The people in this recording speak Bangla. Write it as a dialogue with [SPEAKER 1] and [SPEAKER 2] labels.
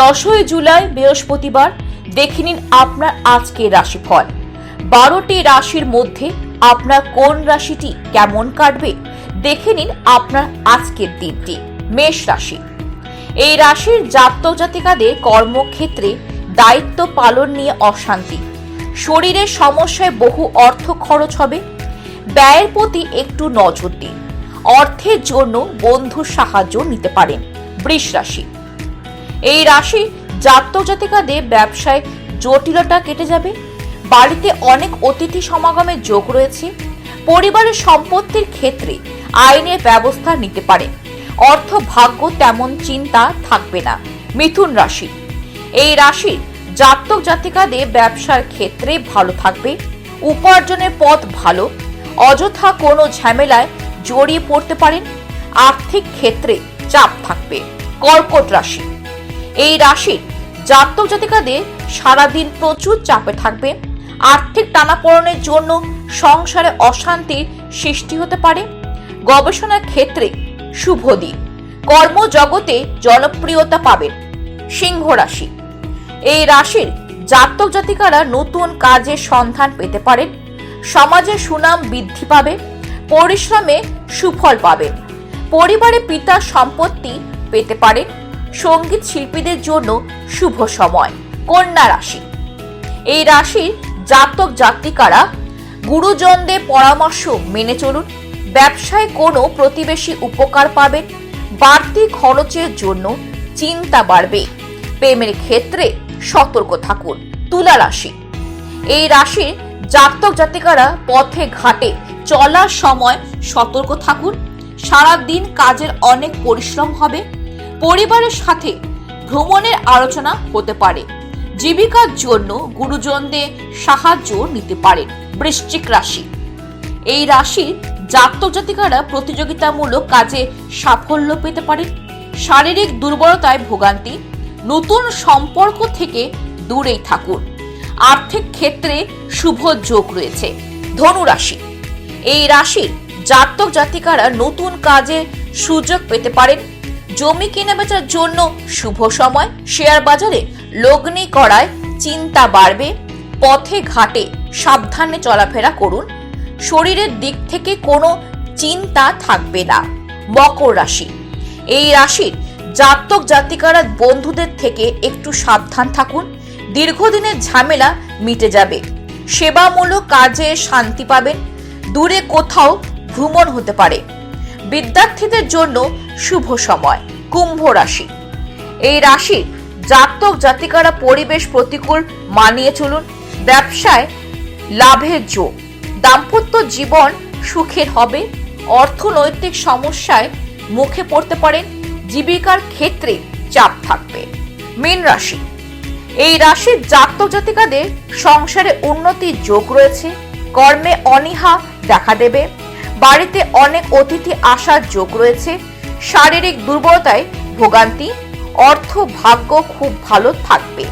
[SPEAKER 1] দশই জুলাই, বৃহস্পতিবার। দেখে নিন আপনার আজকের রাশিফল। বারোটি রাশির মধ্যে আপনার কোন রাশিটি কেমন কাটবে? দেখে নিন আপনার আজকের দিনটি, মেষ রাশি। এই রাশির জাতক জাতিকাদের কর্মক্ষেত্রে দায়িত্ব পালন নিয়ে অশান্তি। শরীরের সমস্যায় বহু অর্থ খরচ হবে। ব্যয়ের প্রতি একটু নজর দিন। অর্থের জন্য বন্ধুর সাহায্য নিতে পারেন, বৃষ রাশি। এই রাশি জাতক জাতিকাদের ব্যবসায় জটিলতা কেটে যাবে। বাড়িতে অনেক অতিথি সমাগমের যোগ রয়েছে। পরিবারের সম্পত্তির ক্ষেত্রে আইনের ব্যবস্থা নিতে পারে। অর্থ ভাগ্য তেমন চিন্তা থাকবে না। মিথুন রাশি। এই রাশির জাতক জাতিকাদের ব্যবসার ক্ষেত্রে ভালো থাকবে। উপার্জনের পথ ভালো। অযথা কোনো ঝামেলায় জড়িয়ে পড়তে পারেন। আর্থিক ক্ষেত্রে চাপ থাকবে। কর্কট রাশি। এই রাশির জাতক জাতিকাদের সারাদিন প্রচুর চাপে থাকবেন আর্থিক টানাপড়নের জন্য সংসারে অশান্তির সৃষ্টি হতে পারে। গবেষণার ক্ষেত্রে শুভ দিন কর্মজগতে জনপ্রিয়তা পাবেন সিংহ রাশি। এই রাশির জাতক জাতিকারা নতুন কাজের সন্ধান পেতে পারেন সমাজে সুনাম বৃদ্ধি পাবে। পরিশ্রমে সুফল পাবেন পরিবারে পিতার সম্পত্তি পেতে পারেন সংগীত শিল্পীদের জন্য শুভ সময়, কন্যা রাশি। এই রাশির জাতক জাতিকারা গুরুজনদের পরামর্শ মেনে চলুন। ব্যবসায় কোনো প্রতিবেশী উপকার পাবেন। বাড়তি খরচের জন্য চিন্তা বাড়বে। প্রেমের ক্ষেত্রে সতর্ক থাকুন। তুলা রাশি। এই রাশির জাতক জাতিকারা পথে ঘাটে চলার সময় সতর্ক থাকুন। সারা দিন কাজের অনেক পরিশ্রম হবে। পরিবারের সাথে ভ্রমণের আলোচনা হতে পারে। জীবিকার জন্য গুরুজনদের সাহায্য নিতে পারেন বৃশ্চিক রাশি। এই রাশির জাতক জাতিকারা প্রতিযোগিতামূলক কাজে সাফল্য পেতে পারেন শারীরিক দুর্বলতায় ভোগান্তি, নতুন সম্পর্ক থেকে দূরেই থাকুন। আর্থিক ক্ষেত্রে শুভ যোগ রয়েছে। ধনু রাশি এই রাশির জাতক জাতিকারা নতুন কাজে সুযোগ পেতে পারেন জমি কেনা বেচার জন্য শুভ সময়। শেয়ার বাজারে লগ্নি করায় চিন্তা বাড়বে। পথে ঘাটে সাবধানে চলাফেরা করুন। শরীরের দিক থেকে কোনো চিন্তা থাকবে না। মকর রাশি। এই রাশির জাতক জাতিকারা বন্ধুদের থেকে একটু সাবধান থাকুন। দীর্ঘদিনের ঝামেলা মিটে যাবে। সেবামূলক কাজে শান্তি পাবেন। দূরে কোথাও ভ্রমণ হতে পারে। বিদ্যার্থীদের জন্য শুভ সময়। কুম্ভ রাশি। এই রাশির জাতক জাতিকারা পরিবেশ প্রতিকূল মানিয়ে চলুন। ব্যবসায় লাভের যোগ দাম্পত্য জীবন সুখের হবে। অর্থনৈতিক সমস্যায় মুখে পড়তে পারেন। জীবিকার ক্ষেত্রে চাপ থাকবে। মীন রাশি। এই রাশির জাতক জাতিকাদের সংসারে উন্নতির যোগ রয়েছে। কর্মে অনীহা দেখা দেবে। বাড়িতে অনেক অতিথি আসার যোগ রয়েছে। শারীরিক দুর্বলতায় ভোগান্তি অর্থ ভাগ্য খুব ভালো থাকবে।